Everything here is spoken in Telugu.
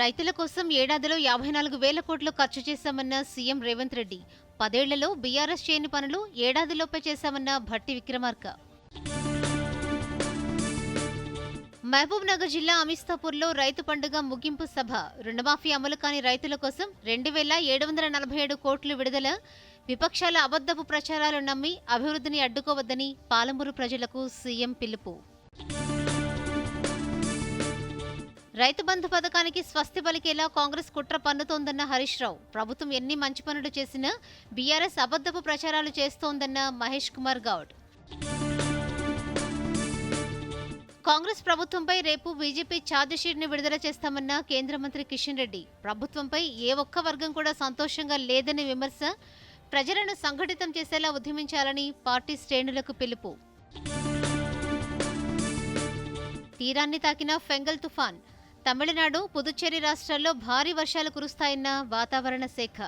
రైతుల కోసం ఏడాదిలో యాభై నాలుగు వేల కోట్లు ఖర్చు చేశామన్న సీఎం రేవంత్ రెడ్డి. పదేళ్ళలో బీఆర్ఎస్ చేయని పనులు ఏడాదిలోపే చేశామన్న భట్టి విక్రమార్క. మహబూబ్ నగర్ జిల్లా అమిస్తాపూర్లో రైతు పండుగ ముగింపు సభ. రుణమాఫీ అమలు కాని రైతుల కోసం రెండు వేల ఏడు వందల నలభై ఏడు కోట్లు విడుదల. విపక్షాల అబద్ధపు ప్రచారాలు నమ్మి అభివృద్ధిని అడ్డుకోవద్దని పాలమూరు ప్రజలకు సీఎం పిలుపు. రైతు బంధు పథకానికి స్వస్తి పలికేలా కాంగ్రెస్ కుట్ర పన్నుతోందన్న హరీష్ రావు. ప్రభుత్వం ఎన్ని మంచి పనులు చేసినా బీఆర్ఎస్ అబద్ధపు ప్రచారాలు చేస్తోందన్న మహేష్ కుమార్ గౌడ్. కాంగ్రెస్ ప్రభుత్వంపై రేపు బీజేపీ ఛార్జిషీట్ని విడుదల చేస్తామన్న కేంద్ర మంత్రి కిషన్ రెడ్డి. ప్రభుత్వంపై ఏ ఒక్క వర్గం కూడా సంతోషంగా లేదని విమర్శ ప్రజలను సంఘటితం చేసేలా ఉద్యమించాలని పార్టీ శ్రేణులకు పిలుపు. తీరాన్ని తాకిన ఫెంగల్ తుఫాన్. తమిళనాడు పుదుచ్చేరి రాష్ట్రాల్లో భారీ వర్షాలు కురుస్తాయన్న వాతావరణ శాఖ.